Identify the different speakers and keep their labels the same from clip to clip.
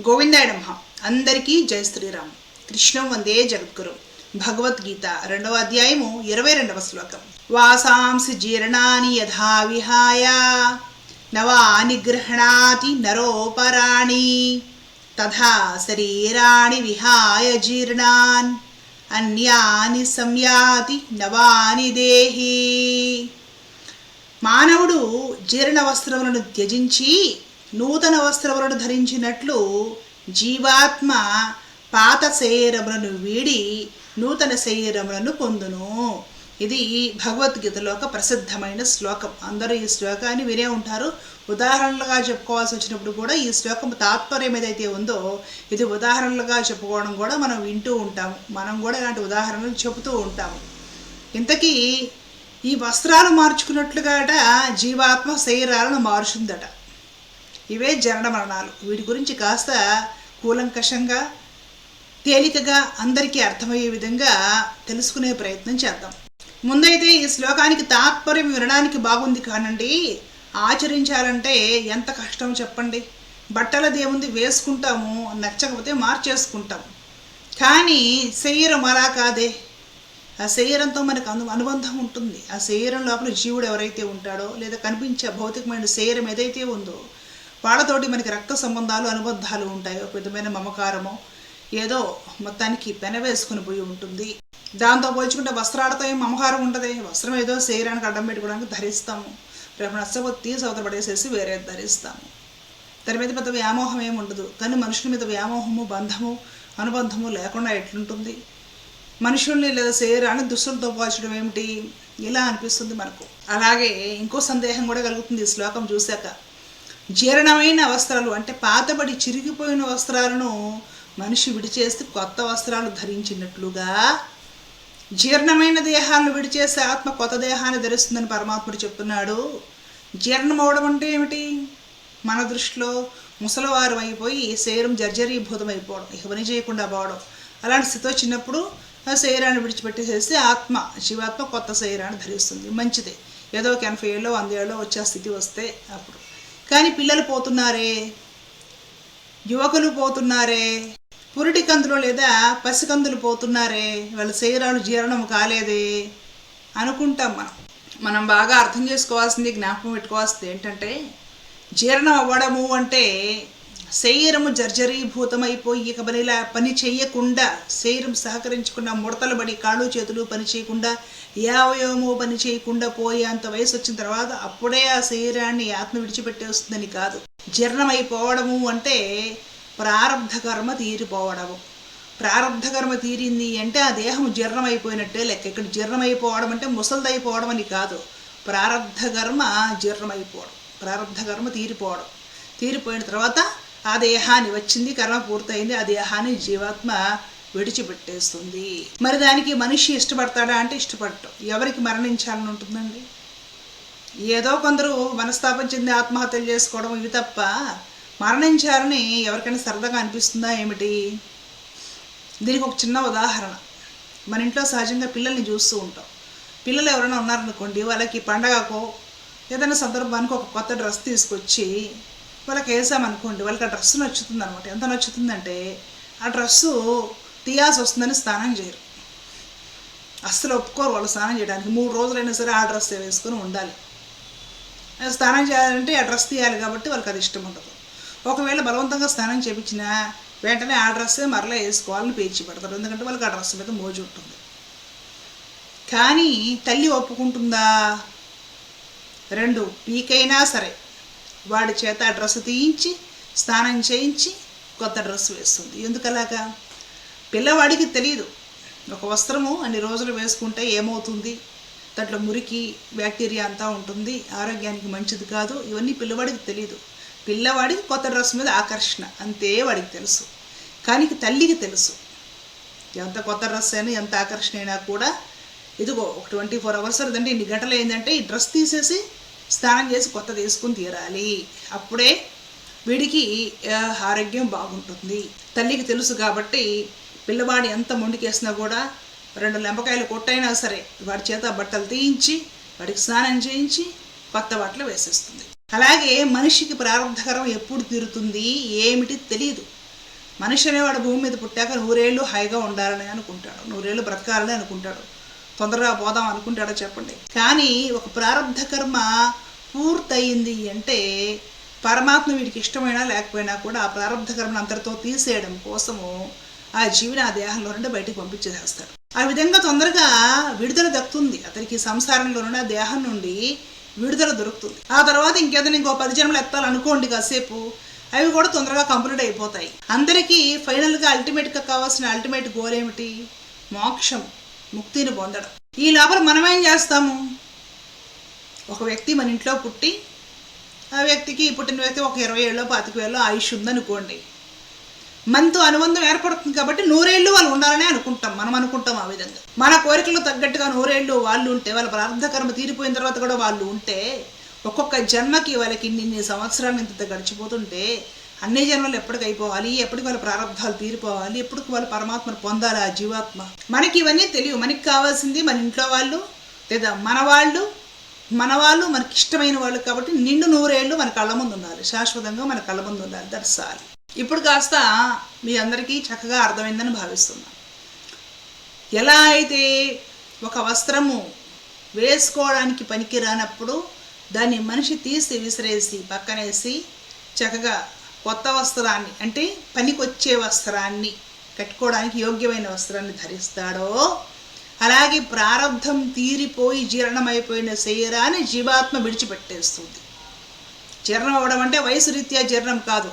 Speaker 1: గోవిందాయ అందరికీ జయ శ్రీరామ్. కృష్ణం వందే జగద్గురు. భగవద్గీత రెండవ అధ్యాయము ఇరవై రెండవ శ్లోకం. వాసాంసి జీర్ణాని యథా విహాయ నవాని గృహణాతి నరోపరాణి తథా శరీరాణి విహాయ జీర్ణాన్ అన్యాని సంయాతి నవాని దేహి. మానవుడు జీర్ణ వస్త్రములను త్యజించి నూతన వస్త్రములను ధరించినట్లు జీవాత్మ పాత శరీరములను వీడి నూతన శరీరములను పొందును. ఇది భగవద్గీతలో ఒక ప్రసిద్ధమైన శ్లోకం. అందరూ ఈ శ్లోకాన్ని వినే ఉంటారు. ఉదాహరణలుగా చెప్పుకోవాల్సి వచ్చినప్పుడు కూడా ఈ శ్లోకం తాత్పర్యం ఏదైతే ఉందో ఇది ఉదాహరణలుగా చెప్పుకోవడం కూడా మనం వింటూ ఉంటాము. మనం కూడా ఇలాంటి ఉదాహరణలు చెబుతూ ఉంటాము. ఇంతకీ ఈ వస్త్రాలు మార్చుకున్నట్లుగాట జీవాత్మ శరీరాలను మారుచుందట ఇవే జనన మరణాలు వీటి గురించి కాస్త కూలంకషంగా తేలికగా అందరికీ అర్థమయ్యే విధంగా తెలుసుకునే ప్రయత్నం చేద్దాం. ముందైతే ఈ శ్లోకానికి తాత్పర్యం వినడానికి బాగుంది కానండి. ఆచరించాలంటే ఎంత కష్టం చెప్పండి. బట్టలదేముంది వేసుకుంటాము నచ్చకపోతే మార్చేసుకుంటాము. కానీ శరీరం అలా కాదే. ఆ శరీరంతో మనకు అను అనుబంధం ఉంటుంది. ఆ శరీరం లోపల జీవుడు ఎవరైతే ఉంటాడో లేదా కనిపించే భౌతికమైన శరీరం ఏదైతే ఉందో వాళ్ళతోటి మనకి రక్త సంబంధాలు అనుబంధాలు ఉంటాయి. ఒక విధమైన మమకారము ఏదో మొత్తానికి పెనవేసుకుని పోయి ఉంటుంది. దాంతో పోల్చుకుంటే వస్త్రాలతో ఏం మమకారం ఉంటుంది వస్త్రం ఏదో శరీరానికి అడ్డం పెట్టుకోవడానికి ధరిస్తాము. రేపు నచ్చకపోతే సోదర పడేసేసి వేరే ధరిస్తాము. దాని మీద పెద్ద వ్యామోహం ఏమి ఉండదు. కానీ మనుషుల మీద వ్యామోహము బంధము అనుబంధము లేకుండా ఎట్లుంటుంది? మనుషుల్ని లేదా శరీరాన్ని దుస్తులతో పోల్చడం ఏమిటి? ఇలా అనిపిస్తుంది మనకు. అలాగే ఇంకో సందేహం కూడా కలుగుతుంది ఈ శ్లోకం చూశాక. జీర్ణమైన వస్త్రాలు అంటే పాతబడి చిరిగిపోయిన వస్త్రాలను మనిషి విడిచేసి కొత్త వస్త్రాలు ధరించినట్లుగా జీర్ణమైన దేహాలను విడిచేసి ఆత్మ కొత్త దేహాన్ని ధరిస్తుందని పరమాత్ముడు చెప్తున్నాడు. జీర్ణమవడం అంటే ఏమిటి? మన దృష్టిలో ముసలివారు అయిపోయి శరీరం జర్జరీభూతం అయిపోవడం ఇక పని చేయకుండా పోవడం. అలాంటి స్థితి వచ్చినప్పుడు ఆ శరీరాన్ని విడిచిపెట్టేసేసి ఆత్మ జీవాత్మ కొత్త శరీరాన్ని ధరిస్తుంది. మంచిదే. ఏదో ఒక ఎనభై ఏళ్ళలో వంద ఏళ్ళలో వచ్చే స్థితి వస్తే అప్పుడు. కానీ పిల్లలు పోతున్నారే యువకులు పోతున్నారే పురిటి కందులు లేదా పసికందులు పోతున్నారే వాళ్ళ శరీరాలు జీర్ణం కాలేదే అనుకుంటాం మనం. మనం బాగా అర్థం చేసుకోవాల్సింది జ్ఞాపకం పెట్టుకోవాల్సింది ఏంటంటే జీర్ణం అవ్వడము అంటే శరీరము జర్జరీభూతమైపోయి ఇక పని చేయకుండా శరీరం సహకరించకుండా ముడతలు పడి కాళ్ళు చేతులు పని చేయకుండా యావయవము పని చేయకుండా పోయేంత వయసు వచ్చిన తర్వాత అప్పుడే ఆ శరీరాన్ని ఆత్మ విడిచిపెట్టేస్తుందని కాదు. జీర్ణమైపోవడము అంటే ప్రారంధ కర్మ తీరిపోవడము. ప్రారంధ కర్మ తీరింది అంటే ఆ దేహం జీర్ణమైపోయినట్టే లెక్క. ఇక్కడ జీర్ణమైపోవడం అంటే ముసలిదైపోవడం అని కాదు. ప్రారంధ కర్మ జీర్ణమైపోవడం. ప్రారంధ కర్మ తీరిపోవడం. తీరిపోయిన తర్వాత ఆ దేహాన్ని వచ్చింది కర్మ పూర్తయింది ఆ దేహాన్ని జీవాత్మ విడిచిపెట్టేస్తుంది. మరి దానికి మనిషి ఇష్టపడతాడా అంటే ఇష్టపడటం ఎవరికి మరణించాలని ఉంటుందండి? ఏదో కొందరు మనస్తాపం చెంది ఆత్మహత్యలు చేసుకోవడం ఇవి తప్ప మరణించారని ఎవరికైనా సరదాగా అనిపిస్తుందా ఏమిటి? దీనికి ఒక చిన్న ఉదాహరణ. మన ఇంట్లో సహజంగా పిల్లల్ని చూస్తూ ఉంటాం. పిల్లలు ఎవరైనా ఉన్నారనుకోండి వాళ్ళకి పండగకో ఏదైనా సందర్భానికి ఒక కొత్త డ్రెస్ తీసుకొచ్చి వాళ్ళకి వేసామనుకోండి వాళ్ళకి ఆ డ్రెస్ నచ్చుతుంది అనమాట ఎంత నచ్చుతుందంటే ఆ డ్రెస్సు తీయాల్సి వస్తుందని స్నానం చేయరు. అస్సలు ఒప్పుకోరు వాళ్ళు స్నానం చేయడానికి. మూడు రోజులైనా సరే ఆ డ్రెస్ వేసుకొని ఉండాలి. స్నానం చేయాలంటే ఆ డ్రెస్ తీయాలి కాబట్టి వాళ్ళకి అది ఇష్టం ఉండదు. ఒకవేళ బలవంతంగా స్నానం చేయించినా వెంటనే ఆ డ్రెస్సే మరలా వేసుకోవాలని పేర్చి పెడతారు. ఎందుకంటే వాళ్ళకి ఆ డ్రెస్ మీద మోజు ఉంటుంది. కానీ తల్లి ఒప్పుకుంటుందా? రెండు. పీకైనా సరే. వాడి చేత ఆ డ్రెస్ తీయించి స్నానం చేయించి కొత్త డ్రెస్ వేస్తుంది. ఎందుకలాగా? పిల్లవాడికి తెలియదు ఒక వస్త్రము అన్ని రోజులు వేసుకుంటే ఏమవుతుంది? దాంట్లో మురికి బ్యాక్టీరియా అంతా ఉంటుంది. ఆరోగ్యానికి మంచిది కాదు. ఇవన్నీ పిల్లవాడికి తెలియదు పిల్లవాడికి కొత్త డ్రెస్ మీద ఆకర్షణ. అంతే వాడికి తెలుసు. కానీ తల్లికి తెలుసు. ఎంత కొత్త డ్రెస్ అయినా ఎంత ఆకర్షణ అయినా కూడా ఇదిగో ఒక ట్వంటీ ఫోర్ అవర్స్ అదంటే ఇన్ని గంటలు ఏంటంటే ఈ డ్రెస్ తీసేసి స్నానం చేసి కొత్త తీసుకుని తీరాలి. అప్పుడే వీడికి ఆరోగ్యం బాగుంటుంది. తల్లికి తెలుసు కాబట్టి పిల్లవాడు ఎంత మొండికేసినా కూడా రెండు లెంపకాయలు కొట్టైనా సరే వాడి చేత బట్టలు తీయించి వాడికి స్నానం చేయించి కొత్త బట్టలు వేసేస్తుంది. అలాగే మనిషికి ప్రారంభకరం ఎప్పుడు తీరుతుంది ఏమిటి తెలియదు మనిషి అనేవాడు భూమి మీద పుట్టాక నూరేళ్ళు హాయిగా ఉండాలని అనుకుంటాడు నూరేళ్ళు బ్రతకాలని అనుకుంటాడు. తొందరగా పోదాం అనుకుంటాడో చెప్పండి. కానీ ఒక ప్రారంభ కర్మ పూర్తయింది అంటే పరమాత్మ వీడికి ఇష్టమైనా లేకపోయినా కూడా ఆ ప్రారంభ కర్మను అంతటితో తీసేయడం కోసము ఆ జీవిని ఆ దేహంలో నుండి బయటకు పంపించేసేస్తాడు ఆ విధంగా తొందరగా విడుదల దక్కుతుంది. అతనికి సంసారంలో నుండి ఆ దేహం నుండి విడుదల దొరుకుతుంది. ఆ తర్వాత ఇంకేదైనా ఇంకో పది జన్మలు ఎత్తాలనుకోండి కాసేపు అవి కూడా తొందరగా కంప్లీట్ అయిపోతాయి. అందరికీ ఫైనల్గా అల్టిమేట్గా కావాల్సిన అల్టిమేట్ గోల్ ఏమిటి? మోక్షం ముక్తిని పొందడం. ఈ లోపల మనం ఏం చేస్తాము? ఒక వ్యక్తి మన ఇంట్లో పుట్టి ఆ వ్యక్తికి పుట్టిన వ్యక్తి ఒక ఇరవై ఏళ్ళలో పాతిక వేలలో ఆయుష్ ఉందనుకోండి. మనతో అనుబంధం ఏర్పడుతుంది కాబట్టి నూరేళ్ళు వాళ్ళు ఉండాలని అనుకుంటాం. మనం అనుకుంటాం ఆ విధంగా. మన కోరికలు తగ్గట్టుగా నూరేళ్ళు వాళ్ళు ఉంటే వాళ్ళ ప్రార్థ కర్మ తీరిపోయిన తర్వాత కూడా వాళ్ళు ఉంటే ఒక్కొక్క జన్మకి వాళ్ళకి ఇన్ని ఇన్ని సంవత్సరాలు ఇంత గడిచిపోతుంటే అన్ని జన్మలు ఎప్పటికి అయిపోవాలి ఎప్పటికి వాళ్ళ ప్రారంభాలు తీరిపోవాలి ఎప్పటికి వాళ్ళు పరమాత్మను పొందాలి ఆ జీవాత్మ. మనకి ఇవన్నీ తెలియవు. మనకి కావాల్సింది మన ఇంట్లో వాళ్ళు లేదా మన వాళ్ళు మన వాళ్ళు మనకి ఇష్టమైన వాళ్ళు కాబట్టి నిండు నూరేళ్ళు మన కళ్ళ ముందు ఉండాలి. శాశ్వతంగా మన కళ్ళ ముందు ఉండాలి. దట్స్ ఆల్ ఇప్పుడు కాస్త మీ అందరికీ చక్కగా అర్థమైందని భావిస్తున్నాను ఎలా అయితే ఒక వస్త్రము వేసుకోవడానికి పనికి రానప్పుడు దాన్ని మనిషి తీసి విసిరేసి పక్కనేసి చక్కగా కొత్త వస్త్రాన్ని అంటే పనికొచ్చే వస్త్రాన్ని కట్టుకోవడానికి యోగ్యమైన వస్త్రాన్ని ధరిస్తాడో అలాగే ప్రారంధం తీరిపోయి జీర్ణమైపోయిన శరీరాన్ని జీవాత్మ విడిచిపెట్టేస్తుంది. జీర్ణం అవ్వడం అంటే వయసు రీత్యా జీర్ణం కాదు.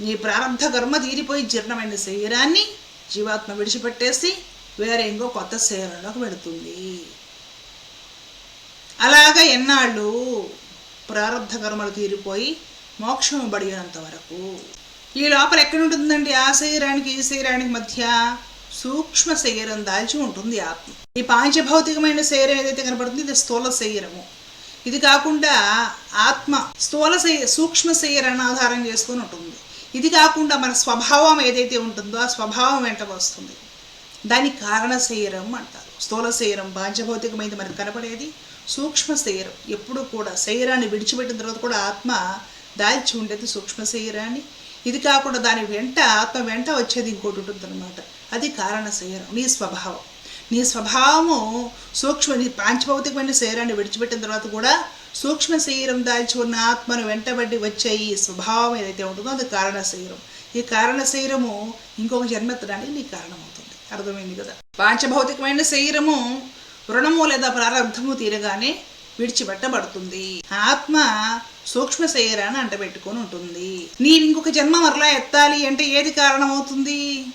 Speaker 1: నీ ప్రారంధ కర్మ తీరిపోయి జీర్ణమైన శరీరాన్ని జీవాత్మ విడిచిపెట్టేసి వేరే ఇంకో కొత్త శరీరంలోకి వెళుతుంది. అలాగ ఎన్నాళ్ళు ప్రారంధ కర్మలు తీరిపోయి మోక్షం పడినంత వరకు. ఈ లోపల ఎక్కడ ఉంటుందండి ఆ శరీరానికి ఈ శరీరానికి మధ్య సూక్ష్మ శరీరం దాల్చి ఉంటుంది ఆత్మ. ఈ పాంచభౌతికమైన శరీరం ఏదైతే కనబడుతుంది ఇది స్థూల శరీరము. ఇది కాకుండా ఆత్మ స్థూల శరీ సూక్ష్మ శరీరాన్ని ఆధారం చేసుకొని ఉంటుంది. ఇది కాకుండా మన స్వభావం ఏదైతే ఉంటుందో ఆ స్వభావం వెంట వస్తుంది. దాని కారణ శరీరం అంటారు. స్థూల శరీరం పాంచభౌతికమైనది మనకు కనపడేది సూక్ష్మ శరీరం. ఎప్పుడు కూడా శరీరాన్ని విడిచిపెట్టిన తర్వాత కూడా ఆత్మ దాల్చి ఉండేది సూక్ష్మ శరీరాన్ని. ఇది కాకుండా దాని వెంట ఆత్మ వెంట వచ్చేది ఇంకోటి ఉంటుంది అనమాట అది కారణ శరీరం నీ స్వభావం. నీ స్వభావము సూక్ష్మ నీ పాంచభౌతికమైన శరీరాన్ని విడిచిపెట్టిన తర్వాత కూడా సూక్ష్మ శరీరం దాల్చి ఉన్న ఆత్మను వెంటబడి వచ్చే ఈ స్వభావం ఏదైతే ఉంటుందో అది కారణ శరీరం. ఈ కారణ శరీరము ఇంకొక జన్మెత్తడానికి నీ కారణమవుతుంది. అర్థమైంది కదా? పాంచభౌతికమైన శరీరము రుణము లేదా ప్రారంధము తీరగానే విడిచిపెట్టబడుతుంది. ఆత్మ సూక్ష్మ శరీరాన్ని అంటబెట్టుకొని ఉంటుంది. నీవు ఇంకొక జన్మ మరలా ఎత్తాలి అంటే ఏది కారణమవుతుంది?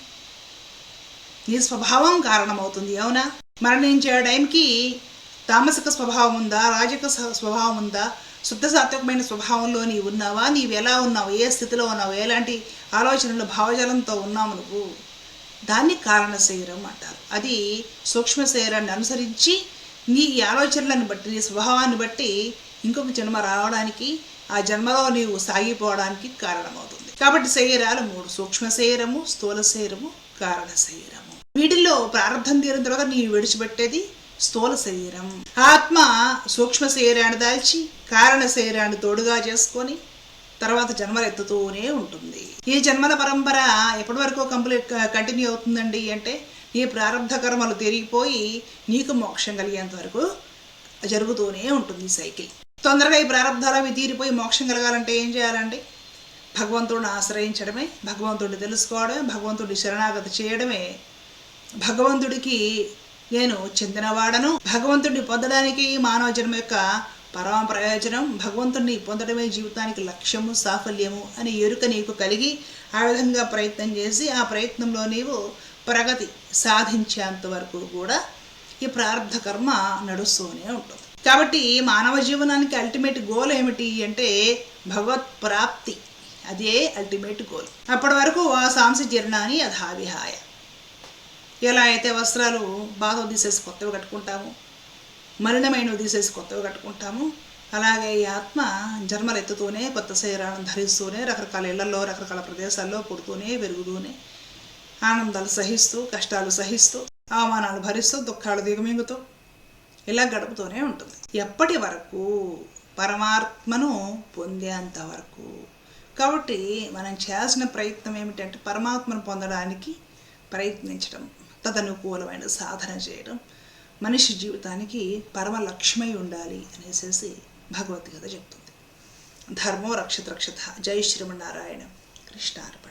Speaker 1: నీ స్వభావం కారణమవుతుంది అవునా? మరణించే టైంకి తామసిక స్వభావం ఉందా? రాజక స్వభావం ఉందా? శుద్ధ సాత్వికమైన స్వభావంలో నీవు ఉన్నావా? నీవు ఎలా ఉన్నావు? ఏ స్థితిలో ఉన్నావు? ఎలాంటి ఆలోచనలు భావజాలంతో ఉన్నావు నువ్వు? దాన్ని కారణ శరీరం అంటారు. అది సూక్ష్మ శరీరాన్ని అనుసరించి నీ ఈ ఆలోచనలను బట్టి నీ స్వభావాన్ని బట్టి ఇంకొక జన్మ రావడానికి ఆ జన్మలో నీవు సాగిపోవడానికి కారణమవుతుంది. కాబట్టి శరీరాలు మూడు. సూక్ష్మ శరీరము స్థూల శరీరము కారణ శరీరము. వీటిల్లో ప్రారంభం తీరిన తర్వాత నీవు విడిచిపెట్టేది స్థూల శరీరం. ఆత్మ సూక్ష్మ శరీరాన్ని దాల్చి కారణ శరీరాన్ని తోడుగా చేసుకొని తర్వాత జన్మలు ఎత్తుతూనే ఉంటుంది. ఈ జన్మల పరంపర ఎప్పటి వరకు కంప్లీట్ కంటిన్యూ అవుతుందండి అంటే నీ ప్రారంభ కర్మలు తిరిగిపోయి నీకు మోక్షం కలిగేంత వరకు జరుగుతూనే ఉంటుంది ఈ సైకిల్. తొందరగా ఈ ప్రారంభాలు అవి తీరిపోయి మోక్షం కలగాలంటే ఏం చేయాలండి? భగవంతుడిని ఆశ్రయించడమే భగవంతుడిని తెలుసుకోవడమే భగవంతుడి శరణాగతి చేయడమే. భగవంతుడికి నేను చెందినవాడను భగవంతుడిని పొందడానికి మానవ జన్మ యొక్క పరమ ప్రయోజనం భగవంతుడిని పొందడమే జీవితానికి లక్ష్యము సాఫల్యము అని ఎరుక నీకు కలిగి ఆ విధంగా ప్రయత్నం చేసి ఆ ప్రయత్నంలో నీవు ప్రగతి సాధించేంత వరకు కూడా ఈ ప్రారంధ కర్మ నడుస్తూనే ఉంటుంది. కాబట్టి మానవ జీవనానికి అల్టిమేట్ గోల్ ఏమిటి అంటే భగవత్ ప్రాప్తి. అదే అల్టిమేట్ గోల్ అప్పటి వరకు ఆ సాంసి జీర్ణాన్ని అధావిహాయ ఎలా అయితే వస్త్రాలు బాధ తీసేసి కొత్తవి కట్టుకుంటాము మలినమైనవి తీసేసి కొత్తవి కట్టుకుంటాము అలాగే ఈ ఆత్మ జన్మలు ఎత్తుతూనే కొత్త శరీరాలను ధరిస్తూనే రకరకాల ఇళ్ళలో రకరకాల ప్రదేశాల్లో పుడుతూనే పెరుగుతూనే ఆనందాలు సహిస్తూ కష్టాలు సహిస్తూ అవమానాలు భరిస్తూ దుఃఖాలు దిగమింగుతూ ఇలా గడుపుతూనే ఉంటుంది. ఎప్పటి వరకు? పరమాత్మను పొందేంత వరకు. కాబట్టి మనం చేయాల్సిన ప్రయత్నం ఏమిటంటే పరమాత్మను పొందడానికి ప్రయత్నించడం తదనుకూలమైన సాధన చేయడం మనిషి జీవితానికి పరమ లక్ష్యమై ఉండాలి అనేసి భగవద్గీత చెప్తుంది. ధర్మో రక్షత రక్షత. జై శ్రీమన్నారాయణ. కృష్ణార్పణ.